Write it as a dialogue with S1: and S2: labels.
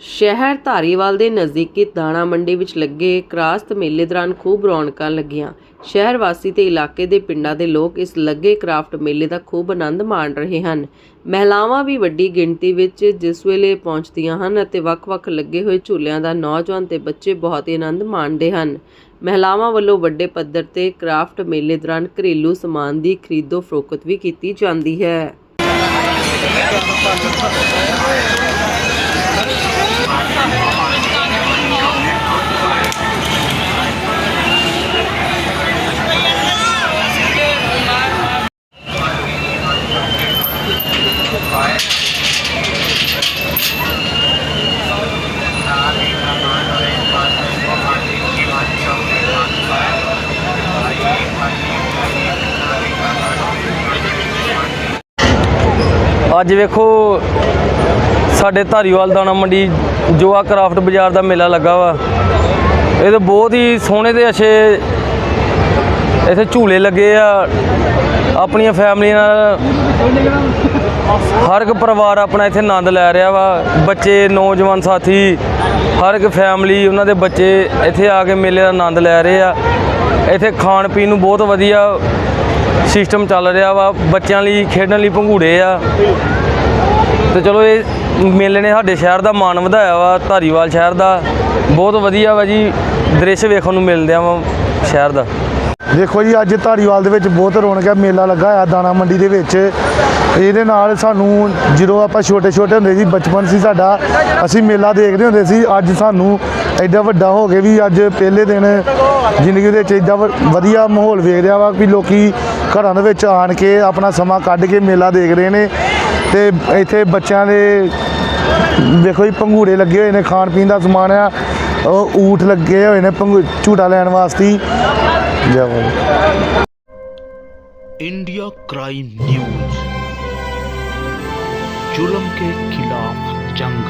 S1: ਸ਼ਹਿਰ ਧਾਰੀਵਾਲ ਦੇ ਨਜ਼ਦੀਕੀ ਦਾਣਾ ਮੰਡੀ ਵਿੱਚ ਲੱਗੇ ਕਰਾਸਤ ਮੇਲੇ ਦੌਰਾਨ ਖੂਬ ਰੌਣਕਾਂ ਲੱਗੀਆਂ। ਸ਼ਹਿਰ ਵਾਸੀ ਤੇ ਇਲਾਕੇ ਦੇ ਪਿੰਡਾਂ ਦੇ ਲੋਕ ਇਸ ਲੱਗੇ ਕਰਾਫਟ ਮੇਲੇ ਦਾ ਖੂਬ ਆਨੰਦ ਮਾਣ ਰਹੇ ਹਨ। ਮਹਿਲਾਵਾਂ ਵੀ ਵੱਡੀ ਗਿਣਤੀ ਵਿੱਚ ਜਿਸ ਵੇਲੇ ਪਹੁੰਚਦੀਆਂ ਹਨ ਅਤੇ ਵੱਖ-ਵੱਖ ਲੱਗੇ ਹੋਏ ਝੂਲਿਆਂ ਦਾ ਨੌਜਵਾਨ ਤੇ ਬੱਚੇ ਬਹੁਤ ਹੀ ਆਨੰਦ ਮਾਣਦੇ ਹਨ। ਮਹਿਲਾਵਾਂ ਵੱਲੋਂ ਵੱਡੇ ਪੱਧਰ ਤੇ ਕਰਾਫਟ ਮੇਲੇ ਦੌਰਾਨ ਘਰੇਲੂ ਸਮਾਨ ਦੀ ਖਰੀਦੋ ਫਰੋਖਤ ਵੀ ਕੀਤੀ ਜਾਂਦੀ ਹੈ।
S2: ਅੱਜ ਵੇਖੋ ਸਾਡੇ ਧਾਰੀਵਾਲ ਦਾਣਾ ਮੰਡੀ ਜੋਆ ਕਰਾਫਟ ਬਾਜ਼ਾਰ ਦਾ ਮੇਲਾ ਲੱਗਾ ਵਾ। ਇਹਦੇ ਬਹੁਤ ਹੀ ਸੋਹਣੇ ਤੇ ਅੱਛੇ ਇੱਥੇ ਝੂਲੇ ਲੱਗੇ ਆ। ਆਪਣੀਆਂ ਫੈਮਲੀਆਂ ਨਾਲ ਹਰ ਇੱਕ ਪਰਿਵਾਰ ਆਪਣਾ ਇੱਥੇ ਆਨੰਦ ਲੈ ਰਿਹਾ ਵਾ। ਬੱਚੇ, ਨੌਜਵਾਨ ਸਾਥੀ, ਹਰ ਇੱਕ ਫੈਮਲੀ ਉਹਨਾਂ ਦੇ ਬੱਚੇ ਇੱਥੇ ਆ ਕੇ ਮੇਲੇ ਦਾ ਆਨੰਦ ਲੈ ਰਹੇ ਆ। ਇੱਥੇ ਖਾਣ ਪੀਣ ਨੂੰ ਬਹੁਤ ਵਧੀਆ ਸਿਸਟਮ ਚੱਲ ਰਿਹਾ ਵਾ। ਬੱਚਿਆਂ ਲਈ, ਖੇਡਣ ਲਈ ਭੰਗੂੜੇ ਆ। ਤੇ ਚਲੋ ਇਹ ਮੇਲੇ ਨੇ ਸਾਡੇ ਸ਼ਹਿਰ ਦਾ ਮਾਣ ਵਧਾਇਆ ਵਾ, ਧਾਰੀਵਾਲ ਸ਼ਹਿਰ ਦਾ। ਬਹੁਤ ਵਧੀਆ ਵਾ ਜੀ, ਦ੍ਰਿਸ਼ ਵੇਖਣ ਨੂੰ ਮਿਲਦੇ ਆ ਵਾ ਸ਼ਹਿਰ ਦਾ।
S3: ਦੇਖੋ ਜੀ, ਅੱਜ ਧਾਰੀਵਾਲ ਦੇ ਵਿੱਚ ਬਹੁਤ ਰੌਣਕ ਹੈ, ਮੇਲਾ ਲੱਗਾ ਹੋਇਆ ਦਾਣਾ ਮੰਡੀ ਦੇ ਵਿੱਚ। ਇਹਦੇ ਨਾਲ ਸਾਨੂੰ ਜਦੋਂ ਆਪਾਂ ਛੋਟੇ ਛੋਟੇ ਹੁੰਦੇ ਸੀ, ਬਚਪਨ ਸੀ ਸਾਡਾ, ਅਸੀਂ ਮੇਲਾ ਦੇਖਦੇ ਹੁੰਦੇ ਸੀ, ਅੱਜ ਸਾਨੂੰ ਐਡਾ ਵੱਡਾ ਹੋ ਕੇ ਵੀ ਅੱਜ ਪਹਿਲੇ ਦਿਨ ਜ਼ਿੰਦਗੀ ਦੇ ਵਿੱਚ ਐਡਾ ਵ- ਵਧੀਆ ਮਾਹੌਲ ਵੇਖ ਰਿਹਾ ਵਾ ਕਿ ਲੋਕੀ ਘਰਾਂ ਦੇ ਵਿੱਚ ਆਣ ਕੇ ਆਪਣਾ ਸਮਾਂ ਕੱਢ ਕੇ ਮੇਲਾ ਦੇਖ ਰਹੇ ਨੇ ਤੇ ਇੱਥੇ ਬੱਚਿਆਂ ਦੇ ਦੇਖੋ ਜੀ ਪੰਘੂੜੇ ਲੱਗੇ ਹੋਏ ਨੇ ਖਾਣ ਪੀਣ ਦਾ ਸਮਾਨ ਆ ਉਹ ਊਠ ਲੱਗੇ ਹੋਏ ਨੇ ਪੰਘੂ ਝੂਟਾ ਲੈਣ ਵਾਸਤੇ ਹੀ। ਜੈ ਬਾਬਾ
S4: इंडिया क्राइम न्यूज जुल्म के खिलाफ जंग